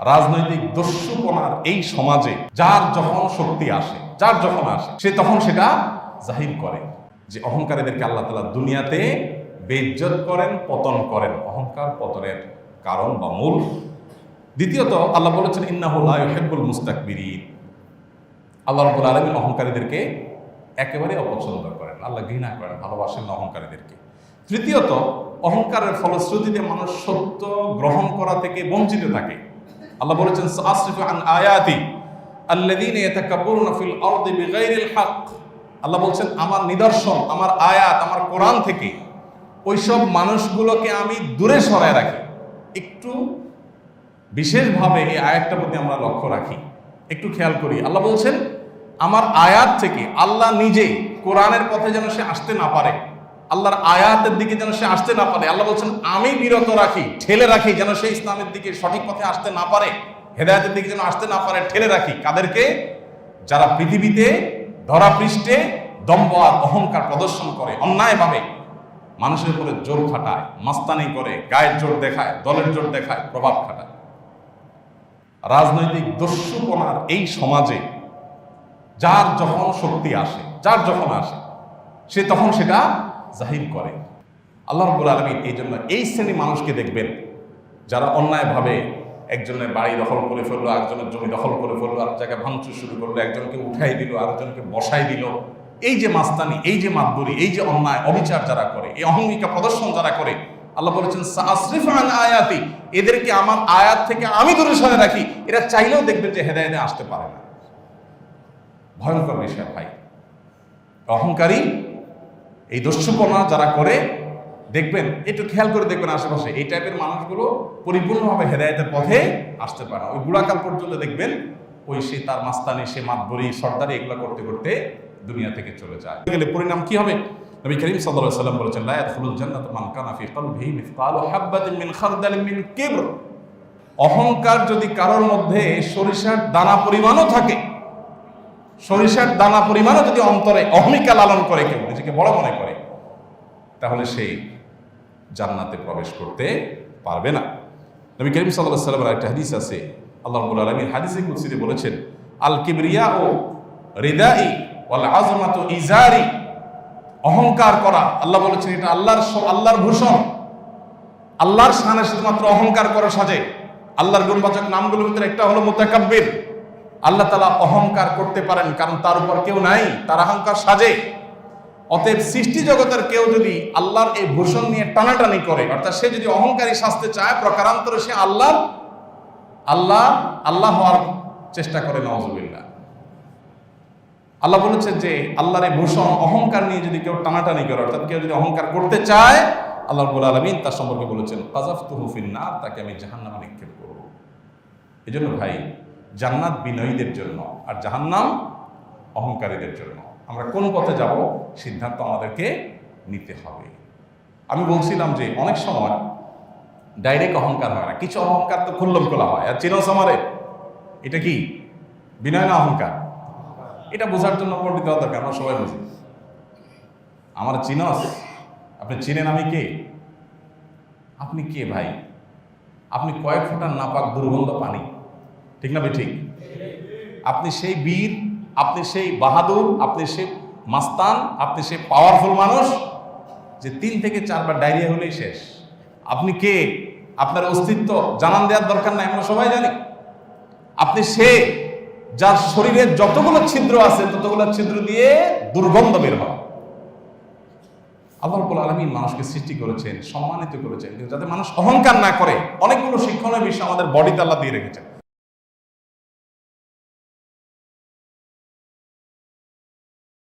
রাজনৈতিক দস্যুপনার এই সমাজে যার যখন শক্তি আসে, যার যখন আসে, সে তখন সেটা জাহির করে যে অহংকারীদেরকে আল্লাহ তালা দুনিয়াতে বেজ্জত করেন, পতন করেন। অহংকার পতনের কারণ বা মূল। দ্বিতীয়ত, আল্লাহ বলেছেন ইন্নাহুল্লাহ হেব্বুল আল্লাহ রব্বুল আলমিন অহংকারীদেরকে একেবারে অপছন্দ করেন। আল্লাহ ঘৃণা করেন, ভালোবাসেন অহংকারীদেরকে। তৃতীয়ত, অহংকারের ফলশ্রুতিতে মানুষ সত্য গ্রহণ করা থেকে বঞ্চিত থাকে। আল্লাহ বলেছেন আসরিফ আন আয়াতি আল্লাযীনা ইয়াতাকাব্বারুনা ফিল আরদি বিগাইরিল হক। আল্লাহ বলছেন, আমার নিদর্শন, আমার আয়াত, আমার কোরআন থেকে ওইসব মানুষগুলোকে আমি দূরে সরায় রাখি। একটু বিশেষভাবে এই আয়াতটার প্রতি আমরা লক্ষ্য রাখি। একটু খেয়াল করি। আল্লাহ বলছেন, আমার আয়াত থেকে আল্লাহ নিজে কোরআনের পথে যেন সে আসতে না পারে আল্লাহর আয়াতের দিকে যেন সে আসতে না পারে। আল্লাহ বলছেন, আমি বিরত রাখি, ঠেলে রাখি যেন সে ইসলামের দিকে সঠিক পথে আসতে না পারে, হেদায়তের দিকে যেন আসতে না পারে, ঠেলে রাখি। কাদেরকে? যারা পৃথিবীতে ধরা পৃষ্ঠে দম্ভ আর অহংকার প্রদর্শন করে, অন্যায়ভাবে মানুষের উপরে জোর খাটায়, মাস্তানি করে, গায়ের জোর দেখায়, দলের জোর দেখায়, প্রভাব খাটায়। রাজনৈতিক দস্যুপনার এই সমাজে যার যখন শক্তি আসে, যার যখন আসে, সে তখন সেটা জাহির করে। আল্লাহ রব্বুল আলমিন এই জন্য এই শ্রেণি মানুষকে দেখবেন, যারা অন্যায়ভাবে একজনের বাড়ি দখল করে ফেলল একজনের জমি দখল করে ফেলল, আর জায়গায় ভাঙচুর শুরু করল, একজনকে উঠাই দিল, আরেকজনকে বসাই দিল। এই যে মাস্তানি, এই যে মাতবরি, এই যে অন্যায়, অবিচার যারা করে, এই অহংবিকা প্রদর্শন যারা করে, আল্লাহ বলেছেন আয়াতি এদেরকে আমার আয়াত থেকে আমি দূরে সরে রাখি। এরা চাইলেও দেখবেন যে হেদায়তে আসতে পারে না। ভয়ঙ্কর বিষয় ভাই। অহংকারী এই দস্যুপনা যারা করে, দেখবেন, একটু খেয়াল করে দেখবেন আশেপাশে, এই টাইপের মানুষগুলো পরিপূর্ণভাবে হেদায়তের পথে আসতে পারে ওই বুড়াকাল পর্যন্ত দেখবেন, ওই সে তার মাস্তানি, সে মাতবরি, সর্দারি, এগুলো করতে করতে দুনিয়া থেকে চলে যায়। গেলে পরিণাম কি হবে? নবী করিম সাল্লাম বলেছেন, লা মান কানা ফি কলবিহি মিসকালু হাববাতিন মিন মিন কিবর। অহংকার যদি কারোর মধ্যে সরিষার দানা পরিমাণও থাকে সরিষার দানা পরিমাণও যদি অন্তরে অহমিকা লালন করে কেউ, নিজেকে বড় মনে করে, তাহলে সে জান্নাতে প্রবেশ করতে পারবে না। নবী করিম সাল্লাহ সাল্লামের একটা হাদিস আছে, আল্লাহ রব্বুল আলমী হাদিসে কুৎসিতে বলেছেন আল কিবরিয়া ও রিদাই ওয়াল আজমাত ইজারি। অহংকার করা, আল্লাহ বলেছেন এটা আল্লাহর আল্লাহর ভূষণ। আল্লাহর সামনে শুধুমাত্র অহংকার করা সাজে। আল্লাহর গুণবাচক নামগুলোর ভিতরে একটা হলো মোতাকাব্বির। আল্লাহ তালা অহংকার করতে পারেন, কারণ তার উপর কেউ নাই, তার অহংকার সাজে। অতএব সৃষ্টি জগতের কেউ যদি আল্লাহর এই ভূষণ নিয়ে টানাটানি করে, অর্থাৎ সে যদি অহংকারী শাস্তে চায়, প্রকারান্তরে সে আল্লাহর আল্লাহ আল্লাহ হওয়ার চেষ্টা করে নওয়াজুবিল্লাহ আল্লাহ বলেছেন যে, আল্লাহর এই ভূষণ, অহংকার নিয়ে যদি কেউ টানাটানি করে, অর্থাৎ কেউ যদি অহংকার করতে চায়, আল্লাহ রবুল আলমিন তার সম্পর্কে বলেছেন কাজাফ তুহুফিন না তাকে আমি জাহান্নামে নিক্ষেপ করব। এই জন্য ভাই জান্নাত বিনয়ীদের জন্য আর জাহান্নাম অহংকারীদের জন্য। আমরা কোন পথে যাব? সিদ্ধান্ত আমাদেরকে নিতে হবে। আমি বলছিলাম যে অনেক সময় ডাইরেক্ট অহংকার হয় না। কিছু অহংকার তো খুল্লম খোলা হয়। আর চিনস আমারে। এটা কি? বিনয় না অহংকার? এটা বোঝার জন্য পণ্ডিত হওয়া দরকার। আমরা সবাই বুঝি। আমার চিনস, আপনি চিনেন আমি কে? আপনি কে ভাই? আপনি কয়েক ফোঁটা নাপাক দুর্গন্ধ পানি। ঠিক না ঠিক আপনি সেই বীর, আপনি সেই বাহাদুর, আপনি সেই মাস্তান, আপনি সেই পাওয়ারফুল মানুষ যে তিন থেকে চারবার ডায়রিয়া হলেই শেষ। আপনি কে? আপনার অস্তিত্ব জানান দেওয়ার দরকার নাই, আমরা সবাই জানি। আপনি সে যার শরীরে যতগুলো ছিদ্র আছে, ততগুলো ছিদ্র দিয়ে দুর্গন্ধ বের হয় আল্লাহ আলমিন মানুষকে সৃষ্টি করেছেন, সম্মানিত করেছেন। যাতে মানুষ অহংকার না করে, অনেকগুলো শিক্ষণের বিষয় আমাদের বডিতে আল্লাহ দিয়ে রেখেছেন।